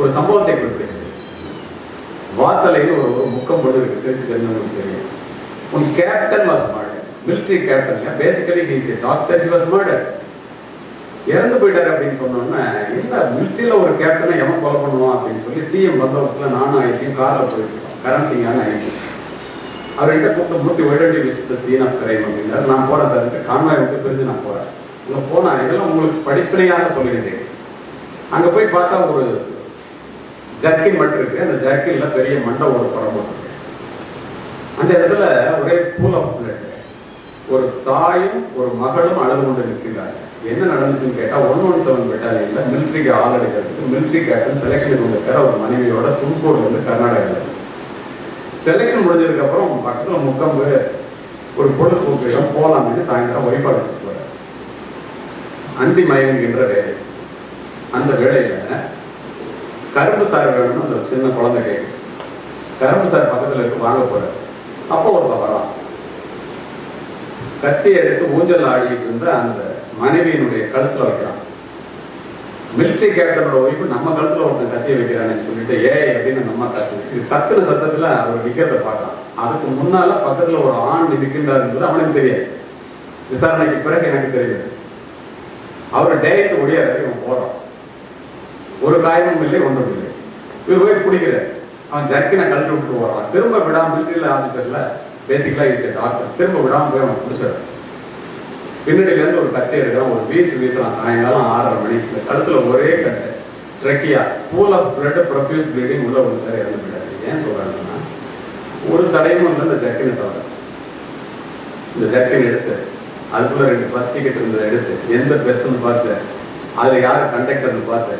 ஒரு சம்பவத்தை குறிப்பிடுகிறது வாத்தலைன்னு ஒரு ஒரு முக்கம் போட்டு இருக்கு. திருச்சி தெரிஞ்சவங்களுக்கு தெரியும். உன் captain was murder military captain basically he's doctor he was murder இறந்து போயிட்டார் அப்படின்னு சொன்னோன்னே என்ன மிலிட்ரியில் ஒரு கேப்டனை எவன் கொலை பண்ணுவான்? அப்படின்னு சொல்லி சிஎம் பந்தோபஸ்ல நானும் ஆயிடுச்சு காரில் போயிருக்கோம் கரண் சிங்கான ஆயிடுச்சு அவர்கிட்ட கூப்பிட்டு மூர்த்தி ஒய்டண்டி விசிட் சீன் ஆஃப் கிரைம் அப்படின்னாரு. நான் போகிறேன் சார் கான்வாய் விட்டு பிரிஞ்சு நான் போகிறேன் அங்க போனால் இதெல்லாம் உங்களுக்கு படிப்பினையாக சொல்லியிருந்தேன் அங்கே போய் பார்த்தா ஒரு ஜர்க்கின் மட்டும் இருக்கு. அந்த ஜர்க்கின்ல பெரிய மண்டை ஒரு படம் போட்டிருக்கு. அந்த இடத்துல ஒரே பூலம் ஒரு தாயும் ஒரு மகளும் அழுது கொண்டு நிற்கிறாங்க என்ன நடந்துச்சுன்னு கேட்டா ஒன் ஒன் செவன் பெட்டாலியன்ல மிலிட்ரிக்கு ஆள் எடுக்கிறதுக்கு மிலிட்ரி கேப்டன் செலெக்ஷனுக்கு வந்திருக்கிற ஒரு மனைவியோட தும்கூர்ல வந்து கர்நாடகாவில் செலெக்ஷன் முடிஞ்சதுக்கு அப்புறம் பக்கத்துல முக்கம்பு ஒரு பொழுதுபோக்கு இடம் போலாம்னு சாயந்தரம் ஒய்ஃபா எடுத்துட்டு போறாரு. அந்தி மயங்குகின்ற வேலை. அந்த வேலையில கரும்பு சார் வேணும்னு அந்த சின்ன குழந்தை கேட்கும் கரும்பு சார் பக்கத்துல இருக்கு வாங்க போறாரு அப்போ ஒருத்தன் வரான். கத்தி எடுத்து ஊஞ்சல் ஆடிட்டு இருந்த அந்த மனைவியினுடைய கழுத்துல வைக்கிறான். மிலிட்ரி கேப்டனோட ஒய்ஃபு நம்ம கழுத்துல ஒருத்தன் கத்தி வைக்கிறான்னு சொல்லிட்டு ஏ அப்படின்னு நம்ம கத்து இது கத்துல சத்தத்துல அவர் நிக்கிறத பார்க்கலாம் அதுக்கு முன்னால பக்கத்துல ஒரு ஆண் நிற்கின்றார் அவனுக்கு தெரியாது. விசாரணைக்கு பிறகு எனக்கு தெரியுது. அவர் டேரக்ட் ஒடியாரு இவன் போறான். ஒரு காயமும் இல்லை ஒன்றும் இல்லை. இவர் போய் பிடிக்கிறார் அவன் ஜர்க்கினை கழட்டி விட்டு போறான். திரும்ப விடாம மிலிட்டரியில் ஆஃபீஸரில் பேசிக்கலாக இஸ் டாக்டர் திரும்ப விடாமல் போய் அவன் பிடிச்சிடுறான் பின்னாடியிலேருந்து ஒரு கத்தி எடுக்கிறான். ஒரு வீசு வீசுறான். சாயங்காலம் ஆறரை மணிக்கு இந்த ஒரே கட்டை. Trachea pool of blood profuse bleeding உள்ள ஒரு தடவை இறந்து போயிட்டாரு. ஏன் சொல்கிறாங்கன்னா ஒரு தடையும் இல்லை இந்த ஜர்க்கினை தவிர இந்த ஜர்க்கின் எடுத்து அதுக்குள்ளே ரெண்டு பஸ் டிக்கெட் இருந்ததை எடுத்து எந்த பஸ்ன்னு பார்த்து அதில் யார் கண்டக்டர்னு பார்த்து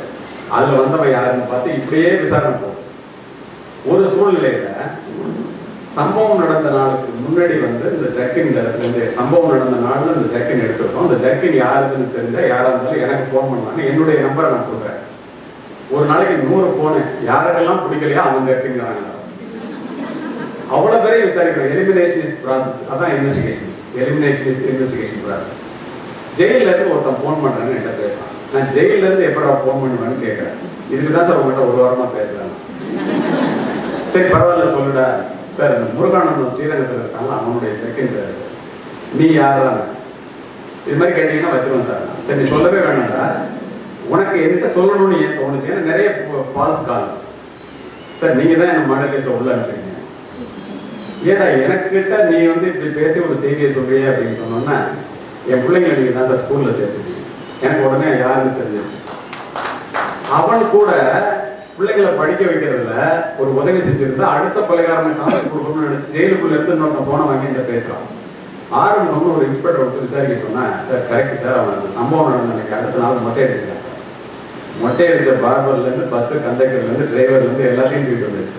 அதுல வந்தவன் யாருன்னு பார்த்து இப்படியே விசாரணை போகும் ஒரு சூழ்நிலையில சம்பவம் நடந்த நாளுக்கு முன்னாடி வந்து இந்த ஜக்கின் இந்த இடத்துல இருந்து சம்பவம் நடந்த நாள்ல இந்த ஜக்கின் எடுத்துருக்கோம். அந்த ஜக்கின் யாருக்குன்னு தெரிஞ்சா யாரா இருந்தாலும் எனக்கு ஃபோன் பண்ணாங்க என்னுடைய நம்பரை நான் கொடுக்குறேன். ஒரு நாளைக்கு நூறு ஃபோனு யாருக்கெல்லாம் பிடிக்கலையா அவன் ஜர்க்கின்ங்கிறாங்க அவ்வளவு பேரையும் விசாரிக்கிறோம் எலிமினேஷன் இஸ் ப்ராசஸ் அதான் investigation elimination is investigation process ஜெயில இருந்து ஒருத்தன் ஃபோன் பண்ணுறேன்னு என்கிட்ட பேசலாம் நான் ஜெயில இருந்து எப்படா ஃபோன் பண்ணுவேன்னு கேட்கறேன் இதுக்கு தான் சார் உங்கள்கிட்ட ஒரு வாரமா பேசுகிறேன் சரி பரவாயில்ல சொல்லுடா. சார் இந்த முருகானந்தம் ஸ்ரீரங்கத்தில் இருக்காங்க அவனுடைய செகண்ட் சார் நீ யாரா இது மாதிரி கேட்டீங்கன்னா வச்சிருவேன் சார் சரி நீ சொல்லவே வேணாம்டா. உனக்கு என்கிட்ட சொல்லணும்னு ஏன் தோணுச்சு? ஏன்னா நிறைய ஃபால்ஸ் கால் சார் நீங்கள் தான் என்ன மாடல் கேஸ்ல உள்ள அனுப்பிச்சிருக்கீங்க. ஏடா எனக்கிட்ட நீ வந்து இப்படி பேசி ஒரு செய்தியை சொல்றியே அப்படின்னு சொன்னோன்னா என் பிள்ளைங்களை நீங்கள் தான் சார் ஸ்கூலில் சேர்த்துட்டீங்க எனக்கு உடனே யாருன்னு தெரிஞ்சிச்சு அவன் கூட பிள்ளைங்களை படிக்க வைக்கிறதுல ஒரு உதவி செஞ்சிருந்தா அடுத்த கொலைகாரனை காசு கொடுக்கணும்னு நினைச்சு ஜெயிலுக்குள்ள இருந்து இன்னொருத்தன் போன வாங்கி இந்த பேசுறான். ஆரம்பம் ஒரு இன்ஸ்பெக்டர் ஒருத்தர் விசாரிக்க சொன்னா சார் கரெக்ட் சார் அவன் அந்த சம்பவம் நடந்த அன்னைக்கு அடுத்த நாள் மொட்டை அடிச்சிருக்கான் சார். மொட்டை அடிச்ச பார்பர்ல இருந்து பஸ் கண்டக்டர்ல இருந்து டிரைவர்ல இருந்து எல்லாத்தையும் தூக்கிட்டு வந்துச்சு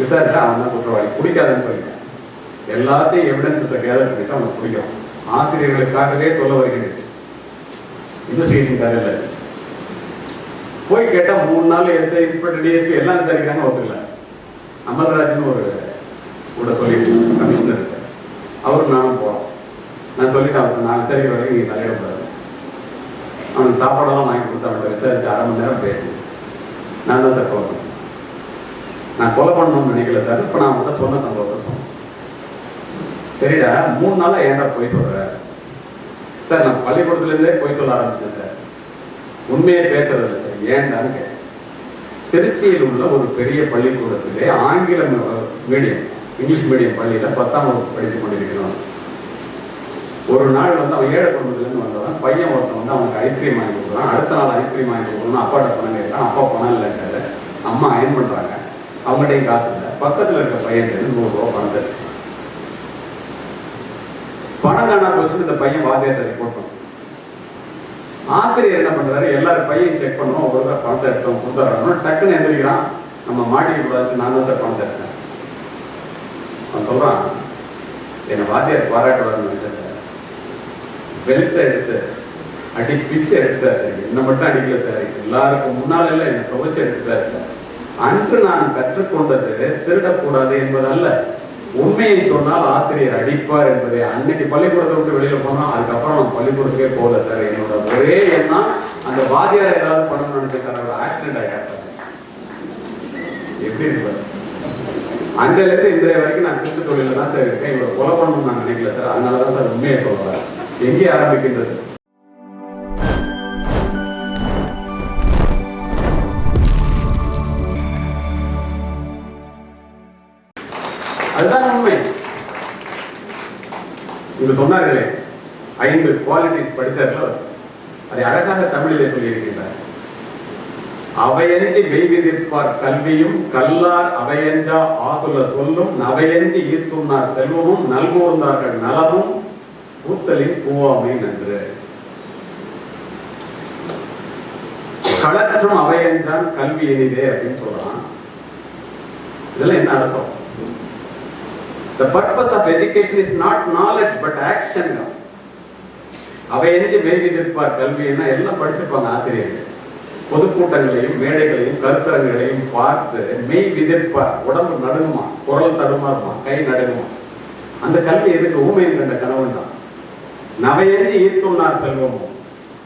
விசாரிச்சா அவன் தான் குற்றவாளி பிடிக்காதுன்னு சொல்லிட்டான். எல்லாத்தையும் எவிடன்சஸை கேதர் பண்ணிட்டு அவனுக்கு பிடிக்கும். ஆசிரியர்களுக்காகவே சொல்ல வருகிறேன். இன்வெஸ்டிகேஷன் இல்லை. போய் கேட்டால் மூணு நாள் எஸ்ஐ இன்ஸ்பெக்டர் டிஎஸ்பி எல்லாம் விசாரிக்கிறாங்க ஒத்துக்கல அமல்ராஜ்னு ஒரு கூட சொல்லிட்டு கமிஷனர் அவருக்கு நானும் போகிறோம் நான் சொல்லிட்டேன் அவருக்கு நான் விசாரிக்கிற வரைக்கும் நீங்கள் தலையிடக்கூடாது. அவனுக்கு சாப்பாடெல்லாம் வாங்கி கொடுத்து அவன்கிட்ட விசாரிச்சு அரை மணி நேரம் பேசி. நான் தான் சார் கொலை நான் கொலை பண்ணணும்னு நினைக்கல சார் இப்போ நான் அவங்கள்ட்ட சொன்ன சம்பவத்தை சொன்னேன். சரிடா மூணு நாளாக ஏன்டா போய் சொல்கிறேன் சார் நான் பள்ளிக்கூடத்துலேருந்தே போய் சொல்ல ஆரம்பிச்சேன் சார். உண்மையை பேசுறதில்ல சார் ஏன்டான்னு கேட்டேன். திருச்சியில் உள்ள ஒரு பெரிய பள்ளிக்கூடத்திலே ஆங்கில மீடியம் இங்கிலீஷ் மீடியம் பள்ளியில பத்தாம் வகுப்பு படித்து கொண்டிருக்கிறோம் ஒரு நாள் வந்து அவன் ஏழை குடும்பத்துலேருந்து வந்தவன் பையன் ஒருத்தன் வந்து அவனுக்கு ஐஸ்கிரீம் வாங்கி கொடுக்குறான். அடுத்த நாள் ஐஸ்கிரீம் வாங்கி கொடுக்கணும்னு அப்பாட்ட பணம் கேட்கறான். அப்பா பணம் இல்லைன்றது அம்மா அயன் பண்றாங்க. அவங்ககிட்டயும் காசு இல்லை. பக்கத்துல இருக்க பையன் நூறுரூவா பணத்தை பணம் வச்சுட்டு இந்த பையன் வாத்தியார்ட்ட ரிப்போர்ட் பண்ணும். ஆசிரியர் என்ன பண்றாரு எல்லாரும் பையன் செக் பண்ணுவோம். ஒருக்கா பணத்தை எடுத்தோம் கொடுத்துட்றாங்க டக்குன்னு எந்திரிக்கிறான். நம்ம மாட்டிக்க கூடாது நான் தான் சார் பணத்தை எடுத்தேன். அவன் சொல்றான் என்னை வாத்தியார் பாராட்டுவார்னு நினைச்சேன் சார். வெளுத்த எடுத்து அடி பிச்சு எடுத்தார் சார். என்ன மட்டும் அடிக்கல சார். எல்லாருக்கும் முன்னால எல்லாம் என்னை துவைச்சு எடுத்தார் சார். அன்று நான் கற்றுக்கொண்டது திருடக்கூடாது என்பதல்ல. உண்மையை சொன்னால் ஆசிரியர் அடிப்பார் என்பதை அன்னைக்கு பள்ளிக்கூடத்தை விட்டு வெளியில போனோம் அதுக்கப்புறம் நான் பள்ளிக்கூடத்துக்கே போகல சார். என்னோட ஒரே எண்ணம் அந்த வாத்தியார் ஏதாவது பண்ணணும்னு நினைச்சேன் சார் அவர் ஆக்சிடென்ட் ஆகிட்டார் சார். எப்படி இருப்பார்? அன்றையிலேருந்து இன்றைய வரைக்கும் நான் கிறிஸ்து தொழில தான் சார் இருக்கேன். இவரை கொலை பண்ணணும்னு நான் நினைக்கல சார். அதனால தான் சார் உண்மையை சொல்றேன். எங்கே ஆரம்பிக்கின்றது? இங்க சொன்னார்களே ஐந்து குவாலிட்டிஸ் படிச்சார்கள் அதை அழகாக தமிழிலே சொல்லியிருக்கின்றார். அவையஞ்சி மெய்விதிர்ப்பார் கல்வியும் கல்லார் அவையஞ்சா ஆகுல சொல்லும் நவையஞ்சி ஈர்த்துன்னார் செல்வமும் நல்கூர்ந்தார்கள் நலமும் கூத்தலின் பூவாமை நன்று. களற்றும் அவையஞ்சான் கல்வி எனிதே அப்படின்னு சொல்லலாம். இதெல்லாம் என்ன அர்த்தம்? Purpose of education is not knowledge but action action. அவை எஞ்சி மேய்விதிருப்பார் கல்வின்னா எல்லாம் படிச்சிருப்பாங்க ஆசிரியர்கள். பொதுக்கூட்டங்களையும் மேடைகளையும் கருத்தரங்களையும் பார்த்து மெய் விதிர்ப்பார் உடம்பு நடுங்குமா? குரல் தடுமாறுமா கை நடுங்குமா? அந்த கல்வி எதுக்கு? ஊமையின் கண்ட கணவன் தான். நவையஞ்சி ஈர்த்துள்ளார் செல்வமும்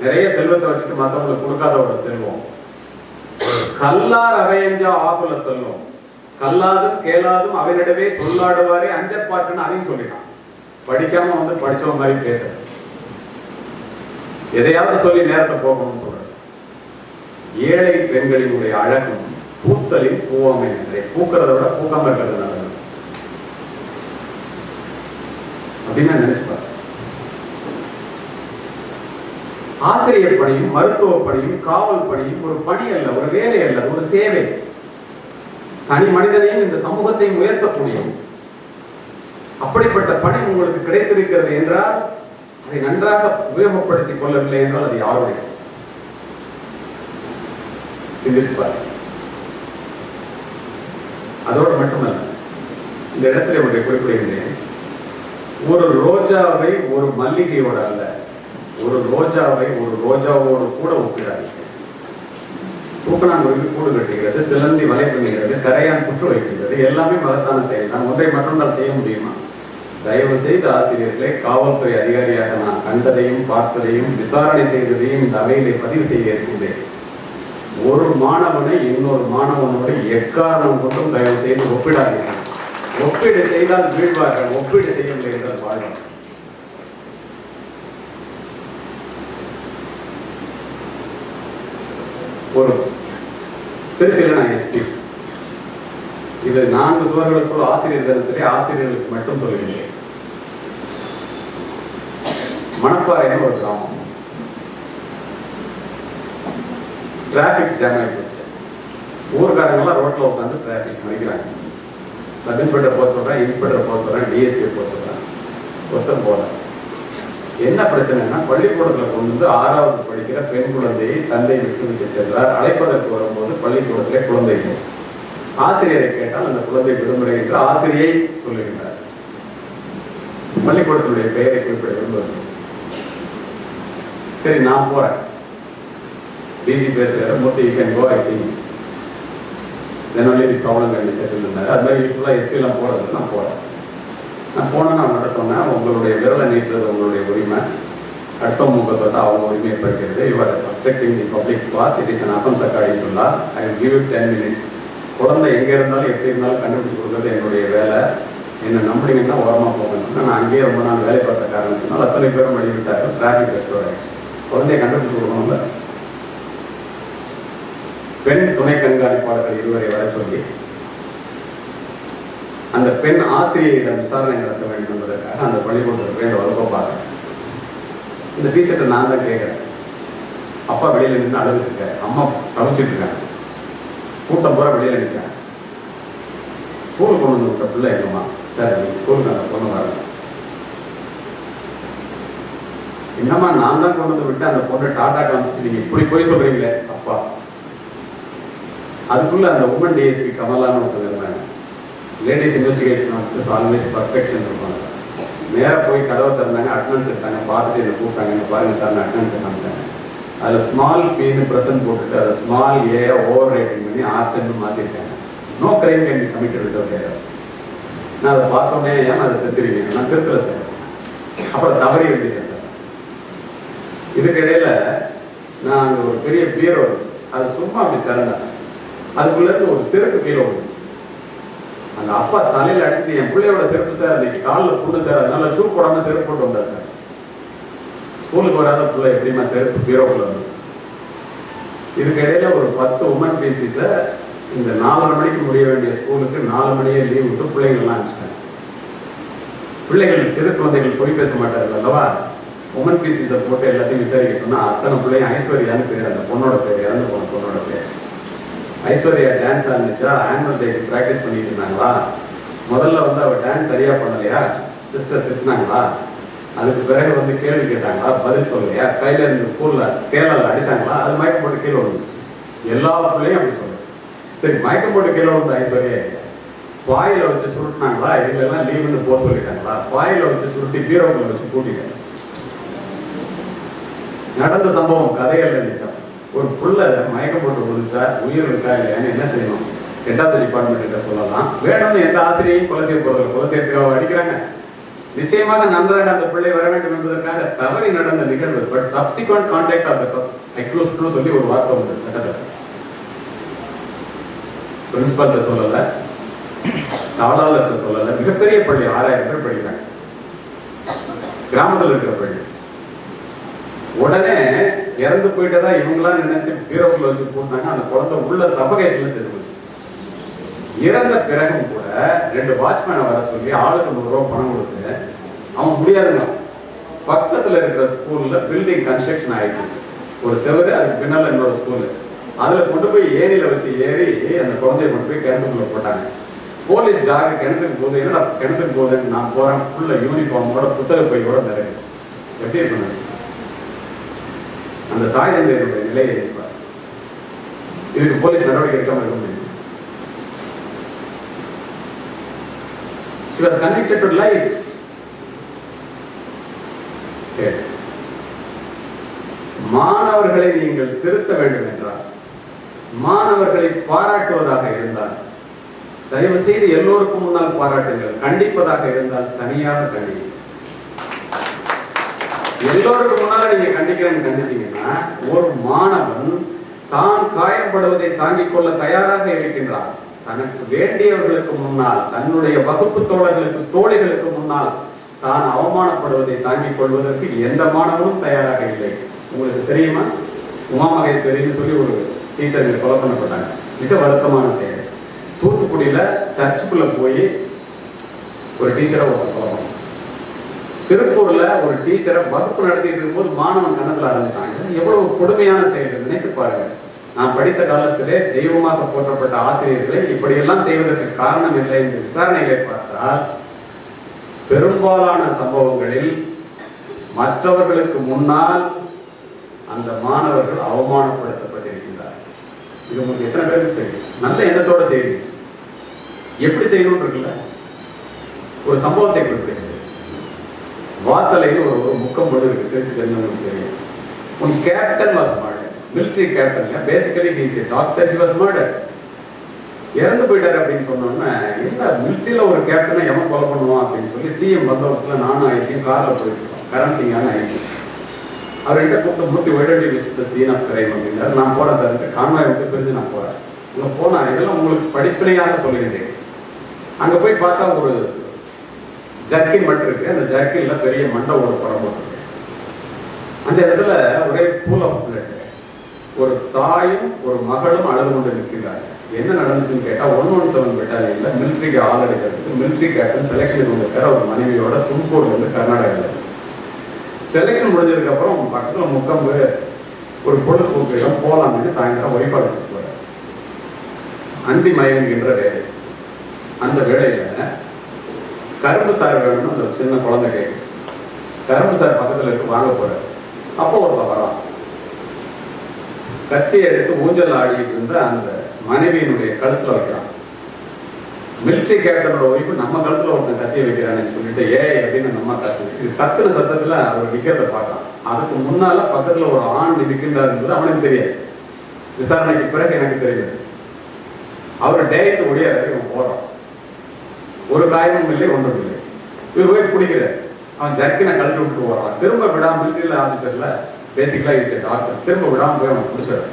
நிறைய செல்வத்தை வச்சுட்டு மற்றவங்களுக்கு கொடுக்காதவோட செல்வம். கல்லார் அவையஞ்சா ஆகுல செல்வம். கல்லாதும் கேளாதும் அவனிடவே சொல்லாடுவாரே அஞ்சற்பாற்றுன்னு அதையும் சொல்லிட்டான். படிக்காம வந்து படிச்சவன் மாதிரி பேச எதையாவது சொல்லி நேரத்தை போகணும்னு சொல்ற ஏழை பெண்களினுடைய அழகும் பூத்தலின் பூவாமை என்றே. பூக்கிறத விட பூக்காம இருக்கிறது நல்லது. அப்படின்னு நினைச்சுப்பார் ஆசிரியர் பணியும் மருத்துவ பணியும் காவல் பணியும் ஒரு பணி அல்ல ஒரு வேலை அல்ல ஒரு சேவை. தனி மனிதனையும் இந்த சமூகத்தையும் உயர்த்தக்கூடியது. அப்படிப்பட்ட பணி உங்களுக்கு கிடைத்திருக்கிறது என்றால் அதை நன்றாக உபயோகப்படுத்திக் கொள்ளவில்லை என்றால் அது யாருடைய? சிந்திப்பார். அதோடு மட்டுமல்ல இந்த இடத்துல ஒன்றை குறிப்பிடுகின்றேன். ஒரு ரோஜாவை ஒரு மல்லிகையோட அல்ல ஒரு ரோஜாவை ஒரு ரோஜாவோடு கூட ஒப்பிடாதீங்க கூடு கட்டுகிறது சிலந்தி வலை பண்ணுகிறது கரையான் புற்று வைக்கின்றது எல்லாமே மகத்தான செயல் தான். ஒன்றை மற்றொன்றால் செய்ய முடியுமா? தயவு செய்து ஆசிரியர்களே காவல்துறை அதிகாரியாக நான் கண்டதையும் பார்த்ததையும் விசாரணை செய்ததையும் இந்த அவையிலே பதிவு செய்ய இருக்கின்றேன் ஒரு மாணவனை இன்னொரு மாணவனோடு எக்காரணம் கொண்டும் தயவு செய்து ஒப்பிடாதீர்கள். ஒப்பீடு செய்தால் வீழ்வார்கள் ஒப்பீடு செய்ய முடியாத வாழ்வார்கள். ஒரு திருச்சியில் நான் எஸ்பி இது நான்கு சுவர்களுக்குள் ஆசிரியர் தினத்திலே ஆசிரியர்களுக்கு மட்டும் சொல்லுகிறேன். மணப்பாறைன்னு ஒரு கிராமம். டிராபிக் ஜாம் ஆகி போச்சு. ஊர்காரங்கெல்லாம் ரோட்ல உட்காந்து டிராபிக் மறிக்கிறாங்க. சப் இன்ஸ்பெக்டர் போக சொல்றேன் இன்ஸ்பெக்டர் போக சொல்றேன் டிஎஸ்பி போக சொல்றேன். ஒருத்தன் போல என்ன பிரச்சனைனா பள்ளிக்கூடத்துல கொண்டு வந்து ஆறாவது படிக்கிற பெண் குழந்தையை தந்தை விட்டுவிட்டு சென்றார். அழைப்பதற்கு வரும்போது பள்ளிக்கூடத்திலே குழந்தை ஆசிரியரை கேட்டால் அந்த குழந்தை விடுமுறை என்று ஆசிரியை சொல்லுகின்றார். பள்ளிக்கூடத்தினுடைய பெயரை குறிப்பிட விரும்புகிறேன். சரி நான் போறேன். டிஜி பேசுகிறார் Murthy you can go I think then only the problem can be settle அது மாதிரி யூஸ்ஃபுல்லாக எஸ்பிலாம் போகிறது நான் போகிறேன் நான் போனேன் நான் மட்டும் சொன்னேன் உங்களுடைய விரலை நீட்டுறது உங்களுடைய உரிமை. கட்டம் முகத்தோட அவங்க உரிமையை பறிக்கிறது இவர் obstructing the public path it is an offence according I give it ten minutes குழந்தை எங்கே இருந்தாலும் எப்படி இருந்தாலும் கண்டுபிடிச்சு கொடுக்குறது என்னுடைய வேலை. என்னை நம்பினீங்கன்னா ஓரமாக போகணும். நான் அங்கேயே ரொம்ப நாள் வேலை பார்த்த காரணத்தினால் அத்தனை பேரும் வழிவிட்டார்கள் டிராஃபிக் ரெஸ்டோர் ஆகிடுச்சு குழந்தைய கண்டுபிடிச்சு கொடுக்கணும்ல? பெண் துணை கண்காணிப்பாளர்கள் இருவரை வர சொல்லி அந்த பெண் ஆசிரியரிடம் விசாரணை நடத்த வேண்டும் என்பதற்காக அந்த பள்ளிக்கூடத்தில் போய் அந்த வகுப்பை பார்த்தேன் இந்த டீச்சர்கிட்ட நான் தான் கேட்குறேன். அப்பா வெளியில் நின்று அழுதுட்டு இருக்காரு. அம்மா தவிச்சிட்டு இருக்காங்க. கூட்டம் பூரா வெளியில் நிற்கிறாங்க ஸ்கூல் கொண்டு வந்து விட்ட பிள்ளை எங்கம்மா? சார் ஸ்கூலுக்கு அந்த பொண்ணு வரல என்னம்மா நான் தான் கொண்டு வந்து விட்டு அந்த பொண்ணு டாடா காமிச்சிட்டு நீங்க இப்படி போய் சொல்றீங்களே அப்பா. அதுக்குள்ள அந்த உமன் டிஎஸ்பி கமலான்னு ஒருத்தர் ladies investigation officers always perfection இருப்பாங்க. நேராக போய் கதவை திறந்தாங்க அட்டனன்ஸ் எடுத்தாங்க பார்த்துட்டு என்ன கூப்பிட்டாங்க இங்க பாருங்க சார் நான் அட்டனன்ஸ் காமிச்சாங்க அதில் ஸ்மால் பீனு ப்ரெசன்ட் போட்டுட்டு அதை ஸ்மால் ஏ ஓவர் ரேட்டிங் பண்ணி ஆப்ஷன் மாற்றிருக்காங்க no crime can be committed with நான் அதை பார்த்தோன்னே ஏன் அதை திருத்திருக்கேன் நான் திருத்தலை சார் அப்புறம் தவறி எழுதிட்டேன் சார் இதுக்கிடையில் நான் அங்கே ஒரு பெரிய பீரோ இருந்துச்சு அது சும்மா அப்படி திறந்தேன். அதுக்குள்ளேருந்து ஒரு சிறப்பு கீழே அந்த அப்பா தலையில் அடிச்சுட்டு என் பிள்ளையோட செருப்பு சார் இன்னைக்கு காலில் புண்ணு சார் அதனால ஷூ போடாமல் செருப்பு போட்டு வந்தா சார். ஸ்கூலுக்கு வராத பிள்ளை எப்படிமா செருப்பு பீரோக்குள்ள வந்துச்சு இதுக்கு இடையில ஒரு பத்து உமன் பிசிஸை இந்த நாலரை மணிக்கு முடிய வேண்டிய ஸ்கூலுக்கு நாலு மணியே லீவ் விட்டு பிள்ளைங்கள்லாம் அனுப்பிச்சிட்டாங்க. பிள்ளைகள் சிறு குழந்தைகள் பொய் பேச மாட்டார்கள் அல்லவா? உமன் பிசிஸை போட்டு எல்லாத்தையும் விசாரிக்க சொன்னால் அத்தனை பிள்ளைங்க ஐஸ்வர்யான்னு பேர் அந்த பொண்ணோட பேர் இறந்து போன பொண்ணோட பேர் ஐஸ்வர்யா டான்ஸ் ஆனிச்சா ஆனுவல் டேக்கு ப்ராக்டிஸ் பண்ணிட்டு இருந்தாங்களா? முதல்ல வந்து அவள் டான்ஸ் சரியாக பண்ணலையா? சிஸ்டர் திட்டினாங்களா? அதுக்கு பிறகு வந்து கேள்வி கேட்டாங்களா? பதில் சொல்லலையா? கையில் இருந்த ஸ்கூலில் ஸ்கேலால் அடிச்சாங்களா? அது மயக்கம் போட்டு கீழே விழுந்துச்சு. எல்லா பிள்ளையும் அப்படி சொல்லுது சரி மயக்கம் போட்டு கீழே விழுந்த ஐஸ்வர்யா வாயில் வாயில வச்சு சுருட்டினாங்களா? இல்லைன்னா லீவுன்னு போக சொல்லிட்டாங்களா? வாயில வச்சு சுருட்டி பீரோக்களை வச்சு கூட்டிட்டாங்க நடந்த சம்பவம் கதைகள் நிஜம்? ஒரு புள்ள மயக்கம் போட்டு விழுந்தா உயிர் இருக்கா இல்லையான்னு என்ன செய்யணும்? எட்டாவது டிபார்ட்மெண்ட் கிட்ட சொல்லலாம். வேணும்னு எந்த ஆசிரியையும் கொலை செய்ய போறதில்லை. கொலை செய்யறதுக்காக அடிக்கிறாங்க. நிச்சயமாக நன்றாக அந்த பிள்ளை வர வேண்டும் என்பதற்காக தவறி நடந்த நிகழ்வு but subsequent contact of the அக்யூஸ்ட்னு சொல்லி ஒரு வார்த்தை உண்டு சட்டத்தில். பிரின்சிபல்கிட்ட சொல்லல. தாளாளர்கிட்ட சொல்லல. மிகப்பெரிய பள்ளி ஆறாயிரம் பேர் படிக்கிறாங்க. கிராமத்தில் இருக்கிற பள்ளி. உடனே இறந்து போயிட்டதா இவங்களாம் நினைச்சு பீரோக்குள்ள வச்சு போட்டாங்க அந்த குழந்தை உள்ள சபகேஷன்ல செத்து போச்சு. இறந்த பிறகும் கூட ரெண்டு வாட்ச்மேனை வர சொல்லி ஆளுக்கு நூறு ரூபா பணம் கொடுத்து அவன் முடியாதுங்க. பக்கத்துல இருக்கிற ஸ்கூல்ல பில்டிங் கன்ஸ்ட்ரக்ஷன் ஆயிடுச்சு. ஒரு செவரு அதுக்கு பின்னால இன்னொரு ஸ்கூலு அதுல கொண்டு போய் ஏரியில வச்சு ஏறி அந்த குழந்தைய கொண்டு போய் கிணத்துக்குள்ள போட்டாங்க. போலீஸ் டாக் கிணத்துக்கு போகுது என்னடா கிணத்துக்கு போகுதுன்னு நான் போறேன். ஃபுல்ல யூனிஃபார்மோட புத்தக பையோட நிறைய எப்படி இருக்கணும் அந்த தாய் தந்தையருடைய நிலையை இருப்பார் இதுக்கு போலீஸ் நடவடிக்கை எடுக்காம இருக்க முடியும் She was connected to life. சரி. மாணவர்களை நீங்கள் திருத்த வேண்டும் என்றால் மாணவர்களை பாராட்டுவதாக இருந்தால் தயவு செய்து எல்லோருக்கும் முன்னால் பாராட்டுங்கள். கண்டிப்பதாக இருந்தால் தனியாக கண்டி எல்லோருக்கும் முன்னால நீங்க கண்டிக்கிறேன்னு கண்டிச்சீங்கன்னா ஒரு மாணவன் தான் காயப்படுவதை தாங்கிக் கொள்ள தயாராக இருக்கின்றான். தனக்கு வேண்டியவர்களுக்கு முன்னால் தன்னுடைய வகுப்பு தோழர்களுக்கு தோழிகளுக்கு முன்னால் தான் அவமானப்படுவதை தாங்கிக் கொள்வதற்கு எந்த மாணவனும் தயாராக இல்லை. உங்களுக்கு தெரியுமா? உமா மகேஸ்வரின்னு சொல்லி ஒரு டீச்சர் இங்க கொலை பண்ணப்பட்டாங்க. மிக வருத்தமான செயல். தூத்துக்குடியில் சர்ச்சுக்குள்ளே போய் ஒரு டீச்சரை ஒருத்தர் கொலை திருப்பூர்ல ஒரு டீச்சரை வகுப்பு நடத்திட்டு இருக்கும்போது மாணவன் கணத்துல ஆரம்பிச்சாங்க எவ்வளவு கொடுமையான செயல் நினைத்து பாருங்க. நான் படித்த காலத்திலே தெய்வமாக போற்றப்பட்ட ஆசிரியர்களை இப்படியெல்லாம் செய்வதற்கு காரணம் இல்லை என்று விசாரணைகளை பார்த்தால் பெரும்பாலான சம்பவங்களில் மற்றவர்களுக்கு முன்னால் அந்த மாணவர்கள் அவமானப்படுத்தப்பட்டிருக்கின்றார் இது உங்களுக்கு எத்தனை பேருக்கு தெரியும்? நல்ல எண்ணத்தோட செய்யுங்க. எப்படி செய்யணும் இருக்குல்ல? ஒரு சம்பவத்தை குறிப்பிடுங்க. வாத்தலைன்னு ஒரு முக்கம் போட்டு இருக்கு. திருச்சி தெரிஞ்சவங்களுக்கு தெரியும். உன் captain was murder military captain basically he's doctor he was murder இறந்து போயிட்டார் அப்படின்னு சொன்னோன்னே என்ன மிலிட்ரியில் ஒரு கேப்டனை எவன் கொலை பண்ணுவான் அப்படின்னு சொல்லி சிஎம் பந்தோபஸ்ல நானும் ஆயிட்டேன் காரில் போயிட்டு கரண் சிங்கான ஆயிட்டேன் அவர்கிட்ட கூப்பிட்டு மூர்த்தி ஒய்டடி விசிட் சீன் ஆஃப் கிரைம் அப்படின்னாரு. நான் போகிறேன் சார் கான்வாய் விட்டு பிரிஞ்சு நான் போகிறேன் அங்க போனால் இதெல்லாம் உங்களுக்கு படிப்பினையாக சொல்லுகிறேன் அங்கே போய் பார்த்தா ஒரு ஜர்க்கின் மட்டும் இருக்கு. அந்த ஜர்க்கின்ல பெரிய மண்டை ஒரு படம் போட்டிருக்கு. அந்த இடத்துல ஒரே பூலம் ஒரு தாயும் ஒரு மகளும் அழுது கொண்டு நிற்கிறாங்க என்ன நடந்துச்சுன்னு கேட்டா ஒன் ஒன் செவன் பெட்டாலியன்ல மிலிட்ரிக்கு ஆள் எடுக்கிறதுக்கு மிலிட்ரி கேப்டன் செலெக்ஷன் வந்திருக்காரு. ஒரு மனைவியோட தும்கூர்ல வந்து கர்நாடகாவில் செலெக்ஷன் முடிஞ்சதுக்கு அப்புறம் பக்கத்துல முக்கம்பு ஒரு பொழுதுபோக்கிடம் போலாம்னு சாயந்தரம் ஒய்ஃபா எடுத்துட்டு போறாரு அந்தி மயங்குகின்ற வேலை. அந்த வேலையில கரும்பு சார் வேணும்னு அந்த சின்ன குழந்தை கேட்கும் கரும்பு சார் பக்கத்துல இருக்கு வாங்க போறாரு அப்போ ஒருத்தன் வரான். கத்தி எடுத்து ஊஞ்சல் ஆடிட்டு இருந்த அந்த மனைவியினுடைய கழுத்துல வைக்கிறான். மிலிட்ரி கேப்டனோட ஒய்ஃபு நம்ம கழுத்துல ஒருத்தன் கத்தி வைக்கிறான்னு சொல்லிட்டு ஏ அப்படின்னு நம்ம கத்து இது கத்துல சத்தத்துல அவர் நிக்கிறத பார்க்கலாம் அதுக்கு முன்னால பக்கத்துல ஒரு ஆண் நிற்கின்றாருன்றது அவனுக்கு தெரியாது. விசாரணைக்கு பிறகு எனக்கு தெரியாது அவர் டேரக்ட் ஒடியாரு இவன் போறான் ஒரு காயமும் இல்லை ஒன்றும் இல்லை. இவர் போய் பிடிக்கிறார் அவன் ஜர்க்கினை கழட்டி விட்டு போறான். திரும்ப விடாம மிலிட்டரியில் ஆஃபீஸர்ல பேசிக்கலாக இஸ் டாக்டர் திரும்ப விடாம போய் அவன் பிடிச்சாரு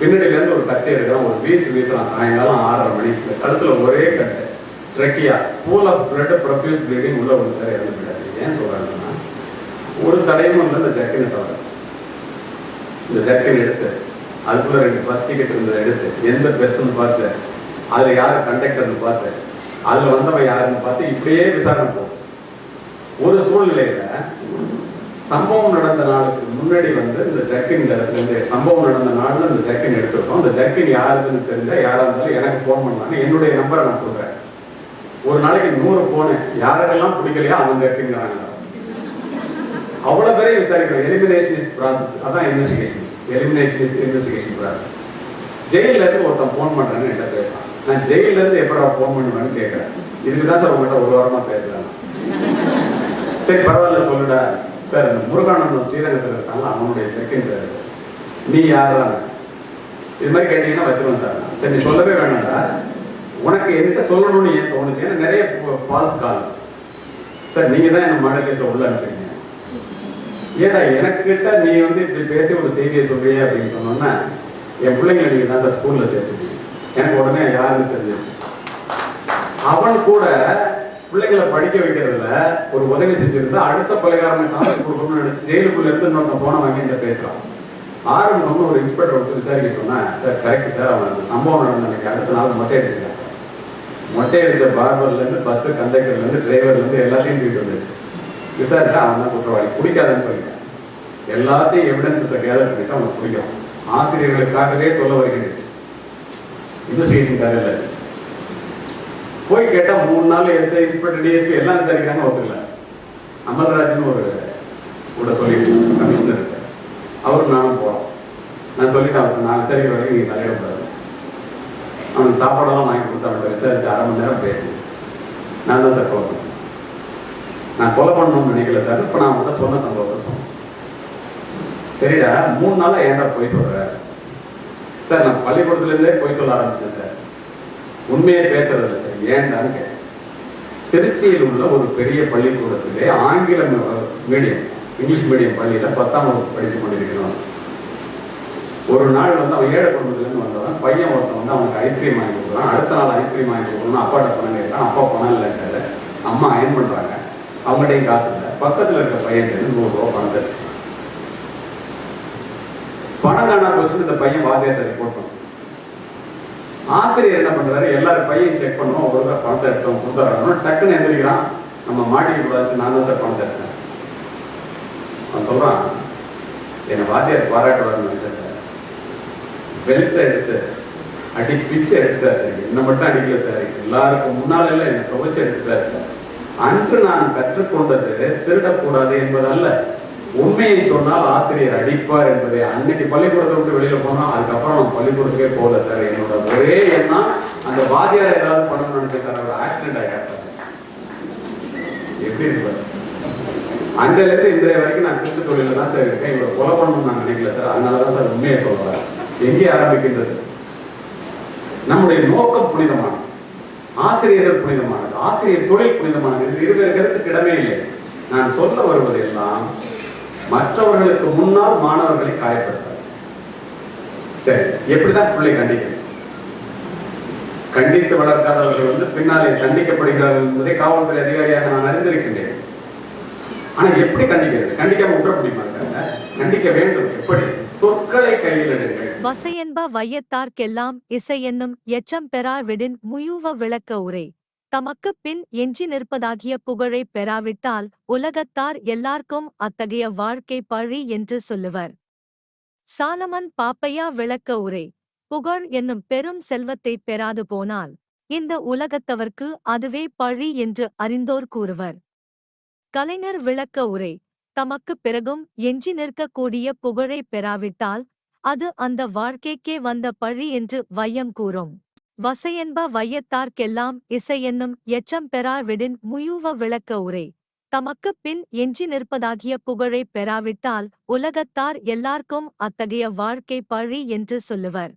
பின்னாடியிலேருந்து ஒரு கத்தி எடுக்கிறான். ஒரு வீசு வீசுறான். சாயங்காலம் ஆறரை மணிக்கு கழுத்தில் ஒரே கட்டை. Trachea. Pool of blood profuse bleeding உள்ள விழுந்தாரு இறந்து விடாது ஏன் சொல்றாங்கன்னா ஒரு தடையும் இல்லை இந்த ஜர்க்கினை தவிர. இந்த ஜர்க்கின் எடுத்து அதுக்குள்ள ரெண்டு பஸ் டிக்கெட் இருந்ததை எடுத்து எந்த பஸ்ன்னு பார்த்து அதில் யார் கண்டக்டர்னு பார்த்து அதுல வந்தவன் யாருன்னு பார்த்து இப்படியே விசாரணை போகும் ஒரு சூழ்நிலையில சம்பவம் நடந்த நாளுக்கு முன்னாடி வந்து இந்த ஜக்கின் இந்த இடத்துல இருந்து சம்பவம் நடந்த நாள்ல இந்த ஜக்கின் எடுத்திருக்கோம். அந்த ஜக்கின் யாருக்குன்னு தெரிஞ்சா யாரா இருந்தாலும் எனக்கு ஃபோன் பண்ணாங்க என்னுடைய நம்பரை நான் கொடுக்குறேன். ஒரு நாளைக்கு நூறு போனு யாருக்கெல்லாம் பிடிக்கலையா அவன் ஜர்க்கின்ங்கிறாங்க அவ்வளவு பேரையும் விசாரிக்கணும். எலிமினேஷன் இஸ் ப்ராசஸ் அதான் investigation elimination is investigation process ஜெயில இருந்து ஒருத்தன் ஃபோன் பண்றேன்னு என்கிட்ட பேசலாம் நான் ஜெயில இருந்து எப்படா ஃபோன் பண்ணுவேன்னு கேட்கறேன் இதுக்கு தான் சார் உங்கள்கிட்ட ஒரு வாரமா பேசலாம் சரி பரவாயில்ல சொல்லுடா. சார் இந்த முருகானந்தம் ஸ்ரீரங்கத்தில் இருக்காங்க அவனுடைய செகண்ட் சார் நீ யாரா இது மாதிரி கேட்டீங்கன்னா வச்சிருவேன் சார் சரி நீ சொல்லவே வேணாம்டா. உனக்கு என்கிட்ட சொல்லணும்னு ஏன் தோணுச்சு? ஏன்னா நிறைய ஃபால்ஸ் கால் சார் நீங்க தான் என்ன மாடல் கேஸ்ல உள்ள அனுப்புறீங்க ஏடா எனக்கு கிட்ட நீ வந்து இப்படி பேசி ஒரு செய்தியை சொல்றியே அப்படின்னு சொன்னோன்னா என் பிள்ளைங்களை நீங்க தான் சார் ஸ்கூல்ல சேர்த்து எனக்கு உடனே யாருன்னு தெரிஞ்சிச்சு அவன் கூட பிள்ளைங்களை படிக்க வைக்கிறதுல ஒரு உதவி செஞ்சிருந்தா அடுத்த கொலைகாரனை காசு கொடுக்கணும்னு நினைச்சு ஜெயிலுக்குள்ள இருந்து இன்னொருத்தன் போன வாங்கி இந்த பேசுறான். ஆரம்பம் ஒரு இன்ஸ்பெக்டர் ஒருத்தர் விசாரிக்க சொன்னா சார் கரெக்ட் சார் அவன் அந்த சம்பவம் நடந்த அடுத்த நாள் மொட்டை அடிச்சிருக்கான் சார். மொட்டை அடிச்ச பார்பர்ல இருந்து பஸ் கண்டக்டர்ல இருந்து டிரைவர்ல இருந்து எல்லாத்தையும் தூக்கிட்டு வந்துச்சு விசாரிச்சா அவன் தான் குற்றவாளி பிடிக்காதுன்னு சொல்லிட்டான். எல்லாத்தையும் எவிடன்சஸை கேதர் பண்ணிட்டு அவனுக்கு பிடிக்கும். ஆசிரியர்களுக்காகவே சொல்ல வருகிறேன். இன்வெஸ்டிகேஷன் இல்லை. போய் கேட்டால் மூணு நாள் எஸ்ஐ இன்ஸ்பெக்டர் டிஎஸ்பி எல்லாம் விசாரிக்கிறாங்க ஒத்துக்கல அமல்ராஜ்னு ஒரு கூட சொல்லிட்டு கமிஷனர் அவருக்கு நானும் போறோம். நான் சொல்லிட்டேன் அவருக்கு நான் விசாரிக்கிற வரைக்கும் நீங்க தலையிடக்கூடாது. அவனுக்கு சாப்பாடெல்லாம் வாங்கி கொடுத்து அவன்கிட்ட விசாரிச்சு அரை மணி நேரம் பேசி நான் தான் சார் கொலை பண்ணேன். நான் கொலை பண்ணணும்னு நினைக்கல சார் இப்போ நான் அவங்கள்ட்ட சொன்ன சம்பவத்தை சொன்னேன். சரிடா மூணு நாளா ஏன்டா போய் சொல்கிறேன் சார் நான் பள்ளிக்கூடத்துலேருந்தே போய் சொல்ல ஆரம்பிச்சேன் சார். உண்மையை பேசுறதில்ல சார் ஏன்டான்னு கேட்டேன். திருச்சியில் உள்ள ஒரு பெரிய பள்ளிக்கூடத்திலே ஆங்கில மீடியம் இங்கிலீஷ் மீடியம் பள்ளியில பத்தாம் வகுப்பு படித்து கொண்டிருக்கிறோம் ஒரு நாள் வந்து அவன் ஏழை குடும்பத்துலேருந்து வந்தவன் பையன் ஒருத்தன் வந்து அவனுக்கு ஐஸ்கிரீம் வாங்கி கொடுக்குறான். அடுத்த நாள் ஐஸ்கிரீம் வாங்கி கொடுக்கணும்னு அப்பாட்ட பணம் கேட்கறான். அப்பா பணம் இல்லைன்றது அம்மா அயன் பண்றாங்க. அவங்கள்ட்டையும் காசு இல்லை. பக்கத்துல இருக்க பையன் நூறு ரூபா பணத்தை பணம் காணா போச்சுன்னு இந்த பையன் வாத்தியார்ட்ட ரிப்போர்ட் பண்ணும் ஆசிரியர் என்ன பண்றாரு எல்லாரும் பையன் செக் பண்ணுவோம் ஒழுங்கா பணத்தை எடுத்தோம் கொடுத்துறாங்க டக்குன்னு எந்திரிக்கிறான். நம்ம மாட்டிக்க கூடாது நான் தான் சார் பணத்தை எடுத்தேன். அவன் சொல்றான் என்னை வாத்தியார் பாராட்டுவார்னு நினைச்சேன் சார் பெல்ட்டை எடுத்து அடி பிச்சு எடுத்தார் சார் என்னை மட்டும் அடிக்கல சார் எல்லாருக்கும் முன்னால எல்லாம் என்னை துவைச்சு எடுத்துட்டார் சார் அன்று நான் கற்றுக்கொண்டது திருடக்கூடாது என்பதல்ல. உண்மையை சொன்னால் ஆசிரியர் அடிப்பார் என்பதை அன்னைக்கு பள்ளிக்கூடத்தை விட்டு வெளியில போனா அதுக்கப்புறம் நான் பள்ளிக்கூடத்துக்கே போகல சார். என்னோட ஒரே எண்ணம் அந்த வாத்தியார் ஏதாவது பண்ணணும்னு நினைச்சேன் சார் அவர் ஆக்சிடென்ட் ஆகிட்டார் சார். எப்படி இருப்பார்? அன்றையில இருந்து இன்றைய வரைக்கும் நான் கிறிஸ்து தொழில தான் சார் இருக்கேன். இவரை கொலை பண்ணணும்னு நான் நினைக்கல சார். அதனால தான் சார் உண்மையை சொல்றேன். எங்கே ஆரம்பிக்கின்றது? நம்முடைய நோக்கம் புனிதமானது. ஆசிரியர்கள் புனிதமானது. ஆசிரியர் தொழில் புனிதமானது. இது இருவேறு கருத்துக்கு இடமே இல்லை. நான் சொல்ல வருவதெல்லாம் மற்றவர்களுக்கு முன்னால் மாணவர்களை காயப்படுத்தாது சரி எப்படிதான் பிள்ளை கண்டிக்கணும் கண்டித்து வளர்க்காதவர்கள் வந்து பின்னாலே தண்டிக்கப்படுகிறார்கள் என்பதை காவல்துறை அதிகாரியாக நான் அறிந்திருக்கின்றேன். ஆனா எப்படி கண்டிக்கிறது? கண்டிக்காம விட்டுற முடியுமா கண்டிக்க வேண்டும். எப்படி? சொற்களை கையில் எடுங்கள். வசையென்ப வையத்தார்க்கெல்லாம் இசை என்னும் எச்சம் பெறார் விடின் முயூவ விளக்க உரை. தமக்குப் பின் எஞ்சி நிற்பதாகிய புகழைப் பெறாவிட்டால் உலகத்தார் எல்லார்க்கும் அத்தகைய வாழ்க்கை பழி என்று சொல்லுவர். சாலமன் பாப்பையா விளக்க உரை. புகழ் என்னும் பெரும் செல்வத்தைப் பெறாது போனால் இந்த உலகத்தவர்க்கு அதுவே பழி என்று அறிந்தோர் கூறுவர். கலைஞர் விளக்க உரை. தமக்குப் பிறகும் எஞ்சி நிற்கக்கூடிய புகழைப் பெறாவிட்டால் அது அந்த வாழ்க்கைக்கே வந்த பழி என்று வையம் கூறும். வசையென்ப வையத்தார்க்கெல்லாம் இசையென்னும் எச்சம் பெறாவிடின் முயூவ விளக்க உரை. தமக்குப் பின் எஞ்சி நிற்பதாகிய புகழைப் பெறாவிட்டால் உலகத்தார் எல்லார்க்கும் அத்தகைய வாழ்க்கை பழி என்று சொல்லுவர்.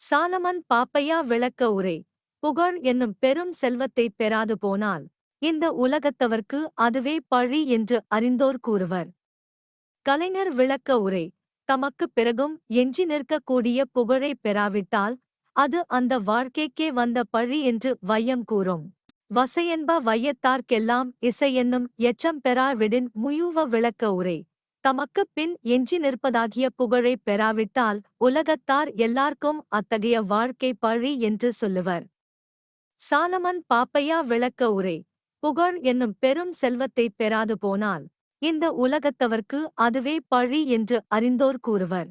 சாலமன் பாப்பையா விளக்க உரை. புகழ் என்னும் பெரும் செல்வத்தைப் பெறாது போனால் இந்த உலகத்தவர்க்கு அதுவே பழி என்று அறிந்தோர் கூறுவர். கலைஞர் விளக்க உரை. தமக்குப் பிறகும் எஞ்சி நிற்கக்கூடிய புகழை பெறாவிட்டால் அது அந்த வாழ்க்கைக்கே வந்த பழி என்று வையம் கூறும். வசையென்ப வையத்தார்க்கெல்லாம் இசையென்னும் எச்சம் பெறாவிடின் முயூவ விளக்க உரை. தமக்குப் பின் எஞ்சி நிற்பதாகிய புகழைப் பெறாவிட்டால் உலகத்தார் எல்லார்க்கும் அத்தகைய வாழ்க்கை பழி என்று சொல்லுவர். சாலமன் பாப்பையா விளக்க உரை. புகழ் என்னும் பெரும் செல்வத்தைப் பெறாது போனால் இந்த உலகத்தவர்க்கு அதுவே பழி என்று அறிந்தோர் கூறுவர்.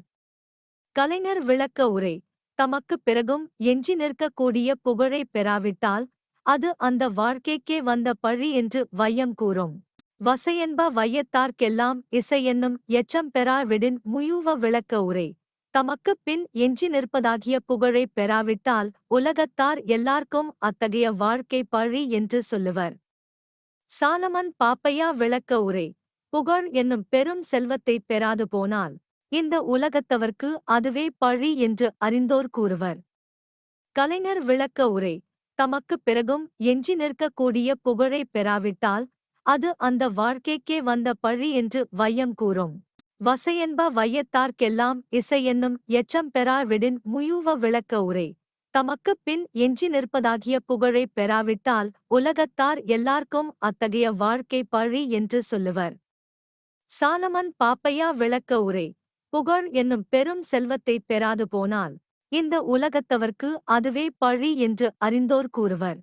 கலைஞர் விளக்க உரை. தமக்குப் பிறகும் எஞ்சி நிற்கக்கூடிய புகழைப் பெறாவிட்டால் அது அந்த வாழ்க்கைக்கே வந்த பழி என்று வையம் கூறும். வசையென்ப வையத்தார்க்கெல்லாம் இசையென்னும் எச்சம் பெறாவிடின் முயூவ விளக்க உரை. தமக்குப் பின் எஞ்சி நிற்பதாகிய புகழைப் பெறாவிட்டால் உலகத்தார் எல்லார்க்கும் அத்தகைய வாழ்க்கை பழி என்று சொல்லுவர். சாலமன் பாப்பையா விளக்க உரை. புகழ் என்னும் பெரும் செல்வத்தைப் பெறாது போனால் இந்த உலகத்தவர்க்கு அதுவே பழி என்று அறிந்தோர் கூறுவர். கலைஞர் விளக்க உரை தமக்குப் பிறகும் எஞ்சி நிற்கக்கூடிய புகழைப் பெறாவிட்டால் அது அந்த வாழ்க்கைக்கே வந்த பழி என்று வையம் கூறும். வசையென்ப வையத்தார்க்கெல்லாம் இசையென்னும் எச்சம் பெறாவிடின் முயூவ விளக்க உரை தமக்குப் பின் எஞ்சி நிற்பதாகிய புகழைப் பெறாவிட்டால் உலகத்தார் எல்லார்க்கும் அத்தகைய வாழ்க்கை பழி என்று சொல்லுவர். சாலமன் பாப்பையா விளக்க உரை புகழ் என்னும் பெரும் செல்வத்தைப் பெறாது போனால் இந்த உலகத்தவர்க்கு அதுவே பழி என்று அறிந்தோர் கூறுவர்.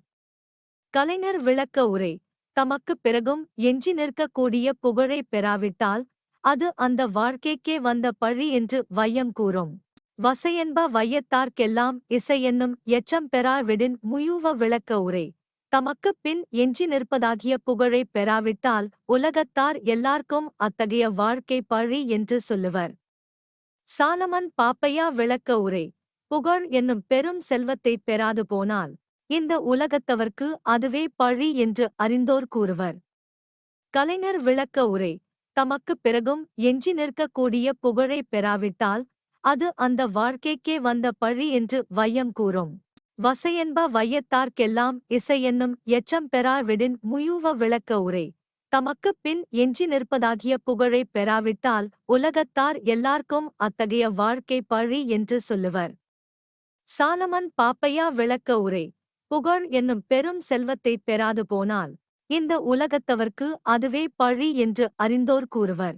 கலைஞர் விளக்க உரை தமக்குப் பிறகும் எஞ்சி நிற்கக்கூடிய புகழைப் பெறாவிட்டால் அது அந்த வாழ்க்கைக்கே வந்த பழி என்று வையம் கூறும். வசையென்ப வையத்தார்க்கெல்லாம் இசையென்னும் எச்சம் பெறாவிடின் முயூவ விளக்க உரை தமக்குப் பின் எஞ்சி நிற்பதாகிய புகழைப் பெறாவிட்டால் உலகத்தார் எல்லார்க்கும் அத்தகைய வாழ்க்கை பழி என்று சொல்லுவர். சாலமன் பாப்பையா விளக்க உரை. புகழ் என்னும் பெரும் செல்வத்தைப் பெறாது போனால் இந்த உலகத்தவர்க்கு அதுவே பழி என்று அறிந்தோர் கூறுவர். கலைஞர் விளக்க உரை. தமக்குப் பிறகும் எஞ்சி நிற்கக்கூடிய புகழைப் பெறாவிட்டால் அது அந்த வாழ்க்கைக்கே வந்த பழி என்று வையம் கூறும். வசையென்ப வையத்தார்க்கெல்லாம் இசையென்னும் எச்சம் பெறாவிடின் முயூவ விளக்க உரை. தமக்குப் பின் எஞ்சி நிற்பதாகிய புகழைப் பெறாவிட்டால் உலகத்தார் எல்லார்க்கும் அத்தகைய வாழ்க்கை பழி என்று சொல்லுவர். சாலமன் பாப்பையா விளக்க உரை. புகழ் என்னும் பெரும் செல்வத்தைப் பெறாது போனால் இந்த உலகத்தவர்க்கு அதுவே பழி என்று அறிந்தோர் கூறுவர்.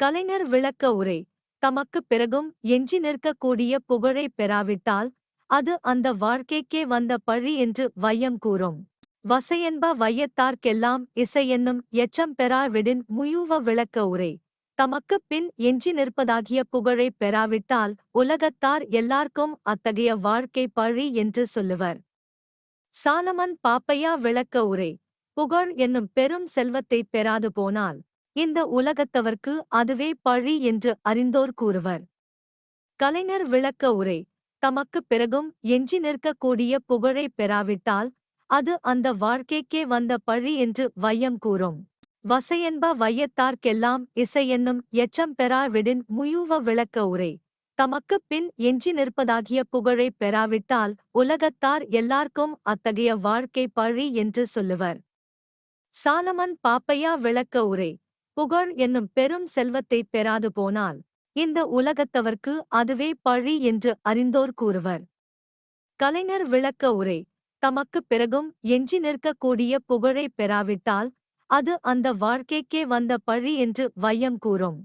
கலைஞர் விளக்க உரை. தமக்குப் பிறகும் எஞ்சி நிற்கக்கூடிய புகழைப் பெறாவிட்டால் அது அந்த வாழ்க்கைக்கே வந்த பழி என்று வையம் கூறும். வசையென்ப வையத்தார்க்கெல்லாம் இசையென்னும் எச்சம் பெறாவிடின் முயூவ விளக்க உரை. தமக்குப் பின் எஞ்சி நிற்பதாகிய புகழைப் பெறாவிட்டால் உலகத்தார் எல்லார்க்கும் அத்தகைய வாழ்க்கை பழி என்று சொல்லுவர். சாலமன் பாப்பையா விளக்க உரை. புகழ் என்னும் பெரும் செல்வத்தைப் பெறாது போனால் இந்த உலகத்தவர்க்கு அதுவே பழி என்று அறிந்தோர் கூறுவர். கலைஞர் விளக்க உரை. தமக்குப் பிறகும் எஞ்சி நிற்கக்கூடிய புகழைப் பெறாவிட்டால் அது அந்த வாழ்க்கைக்கே வந்த பழி என்று வையம் கூறும். வசையென்ப வையத்தார்க்கெல்லாம் இசையென்னும் எச்சம் பெறாவிடின் முயூவ விளக்க உரை. தமக்குப் பின் எஞ்சி நிற்பதாகிய புகழைப் பெறாவிட்டால் உலகத்தார் எல்லார்க்கும் அத்தகைய வாழ்க்கை பழி என்று சொல்லுவர். சாலமன் பாப்பையா விளக்க உரை. புகழ் என்னும் பெரும் செல்வத்தைப் பெறாது போனால் இந்த உலகத்தவர்க்கு அதுவே பழி என்று அறிந்தோர் கூறுவர். கலைஞர் விளக்க உரை. தமக்குப் பிறகும் எஞ்சி நிற்கக்கூடிய புகழைப் பெறாவிட்டால் அது அந்த வாழ்க்கைக்கே வந்த பழி என்று வையம் கூறும்.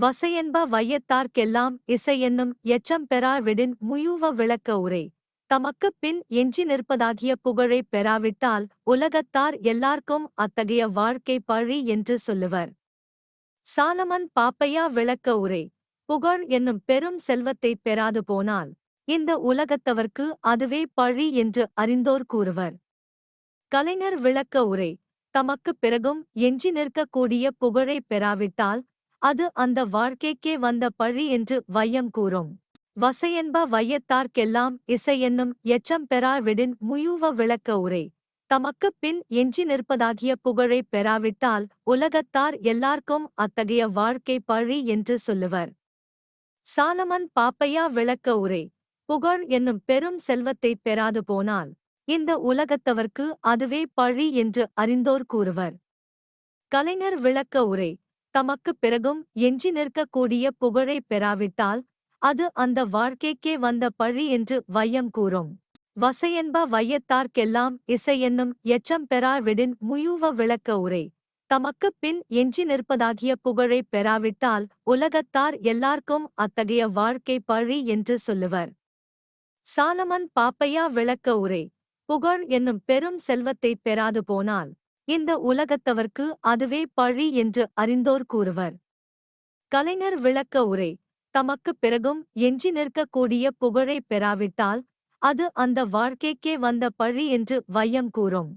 வசையென்ப வையத்தார்க்கெல்லாம் இசையென்னும் எச்சம் பெறாவிடின் முயூவ விளக்க உரை. தமக்குப் பின் எஞ்சி நிற்பதாகிய புகழைப் பெறாவிட்டால் உலகத்தார் எல்லார்க்கும் அத்தகைய வாழ்க்கை பழி என்று சொல்லுவர். சாலமன் பாப்பையா விளக்க உரை. புகழ் என்னும் பெரும் செல்வத்தைப் பெறாது போனால் இந்த உலகத்தவர்க்கு அதுவே பழி என்று அறிந்தோர் கூறுவர். கலைஞர் விளக்க உரை தமக்குப் பிறகும் எஞ்சி நிற்கக்கூடிய புகழைப் பெறாவிட்டால் அது அந்த வாழ்க்கைக்கே வந்த பழி என்று வையம் கூறும். வசையென்ப வையத்தார்க்கெல்லாம் இசையென்னும் எச்சம் பெறாவிடின் முயூவ விளக்க உரை தமக்குப் பின் எஞ்சி நிற்பதாகிய புகழைப் பெறாவிட்டால் உலகத்தார் எல்லார்க்கும் அத்தகைய வாழ்க்கை பழி என்று சொல்லுவர். சாலமன் பாப்பையா விளக்க உரை புகழ் என்னும் பெரும் செல்வத்தைப் பெறாது போனால் இந்த உலகத்தவர்க்கு அதுவே பழி என்று அறிந்தோர் கூறுவர். கலைஞர் விளக்க உரை தமக்குப் பிறகும் எஞ்சி நிற்கக்கூடிய புகழை பெறாவிட்டால் அது அந்த வாழ்க்கைக்கே வந்த பழி என்று வையம் கூறும். வசையென்ப வையத்தார்க்கெல்லாம் இசையென்னும் எச்சம் பெறாவிடின் முயூவ விளக்க உரை தமக்குப் பின் எஞ்சி நிற்பதாகிய புகழைப் பெறாவிட்டால் உலகத்தார் எல்லார்க்கும் அத்தகைய வாழ்க்கை பழி என்று சொல்லுவர். சாலமன் பாப்பையா விளக்க உரை. புகழ் என்னும் பெரும் செல்வத்தைப் பெறாது போனால் இந்த உலகத்தவர்க்கு அதுவே பழி என்று அறிந்தோர் கூறுவர். கலைஞர் விளக்க உரை. தமக்குப் பிறகும் எஞ்சி நிற்கக்கூடிய புகழைப் பெறாவிட்டால் அது அந்த வாழ்க்கைக்கே வந்த பழி என்று வையம் கூறும்.